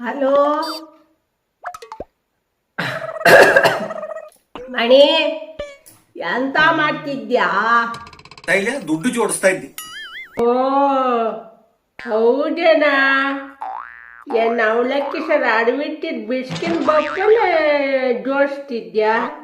Hello. ಮಣಿ ಎಂತ ಮಾಡ್ತಿದ್ಯಾ? ತೈಲ ದುಡ್ಡು ಜೋಡಿಸ್ತಾ ಇದ್ದಿ. ಓ ಹೌದೇನಾ? ಏನ್ ಅವಲಕ್ಕಿ ಸರ್ ಅಡ್ಬಿಟ್ಟಿದ್ ಬಿಸ್ಕಿನ್ ಬಕ್ಕಲೆ ಜೋಡಿಸ್ತಿದ್ಯಾ?